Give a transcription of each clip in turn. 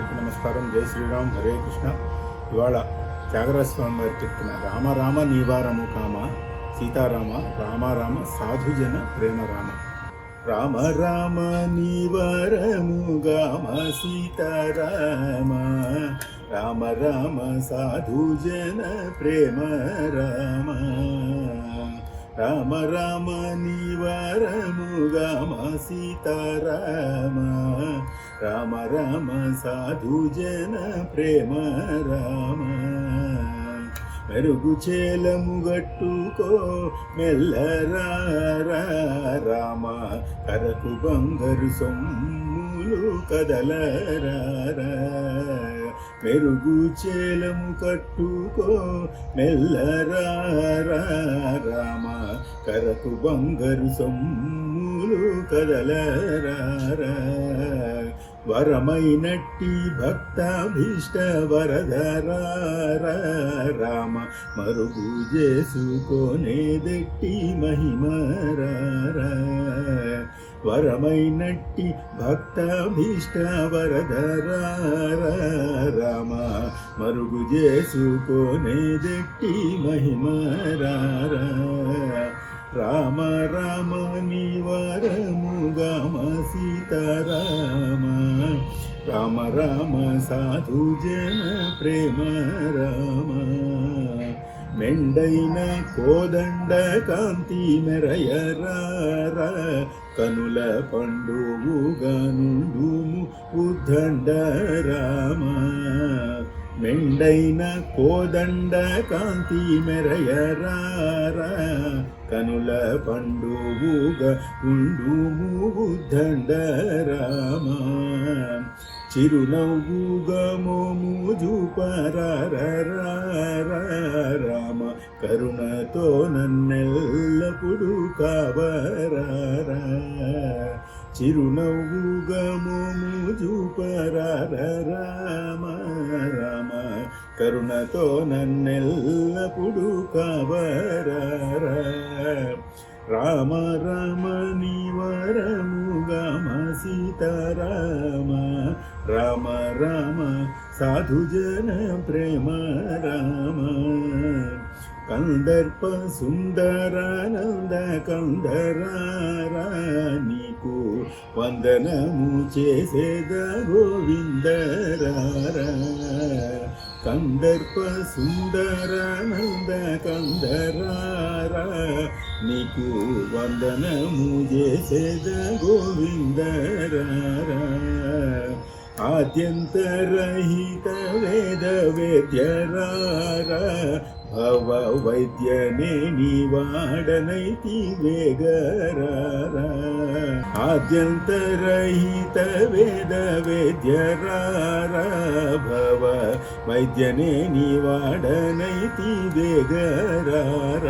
అందరికీ నమస్కారం. జై శ్రీరామ్. హరే కృష్ణ. ఇవాళ త్యాగరాజ స్వామి వారి కీర్తన రామ రామ నీవారము కామ సీతారామ రామ రామ సాధుజన ప్రేమ రామ. రామ రామ నీవారము గామ సీతారామ. రామ రామ సాధుజన ప్రేమ రామ. రామ రామ నివారముగామ సీతారామ. రామ రామ సాధు జన ప్రేమ రామ. మెరుగు చేలము గట్టుకో మెల్లరా రామ. కరకు బంగారు సొమ్ములు కదలరా మెరుగు చేలము కట్టుకో మెల్లరా రామ. కరకు బంగారు సొమ్ములు కదలరా వరమైనట్టి భక్తాభీష్ట వరదరా రామ మరుగు చేసుకొనేదెట్టి మహిమరా వరమైనట్టి భక్తాభీష్ట వరదరా రామ మరుగు చేసుకొనేదెట్టి మహిమరా రామ రామ నివరము సీతారామ ರಾಮ ರಾಮ ಸಾಧು ಜನ ಪ್ರೇಮ ರಾಮ మెండైన కోదండ కాంతి మెరయరార కనుల పండువుగానుండు ఉద్దండ రామ మెండైన కోదండ కాంతి మెరయరార కనుల పండువుగా ఉండు ఉద్దండ రామ చిరునవ్వుగా మోము రామ కరుణతో నన్నెల్లప్పుడు కావరారా. చిరునవ్వుగా మోము రామ రామ కరుణతో నన్నెల్లప్పుడు కావరారా. రామ రామ నివరముగామ సీతారామ రామ రామ సాధుజన ప్రేమ రామ కందర్ప సుందరానంద కందరారా నీకు వందనము చేసేద గోవిందరారా కందర్ప సుందరానంద కందరారా నీకు వందనము చేసేద గోవిందరారా आद्यन्तरहित वेदवेद्यरार भव वैद्यने निवाडनैति वेगरार आद्यन्तरहित वेदवेद्यरार भव वैद्यने निवाडनैति वेगरार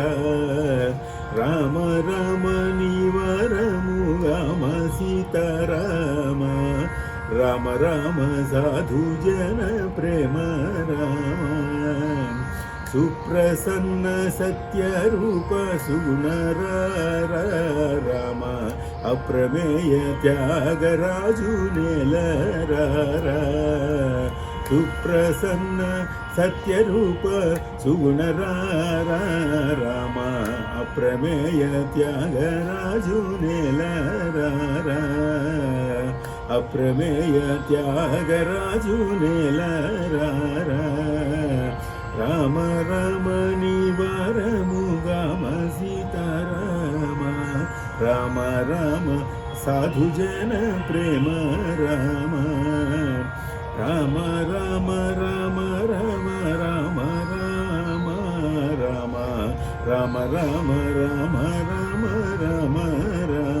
राम राम, साधु, जन, प्रेम, राम। सुप्रसन्न सत्य रूप सुगुण राम। अप्रमेय, त्याग, राजु नेलर सुप्रसन्न सत्य रूप सुगुण राम। अप्रमेय, त्याग, राजू ने ल अप्रमेय त्याग राजू ने लाम राम निवार मुगम सीताराम राम राम साधु जन प्रेम राम राम राम राम राम राम राम राम राम राम राम राम राम राम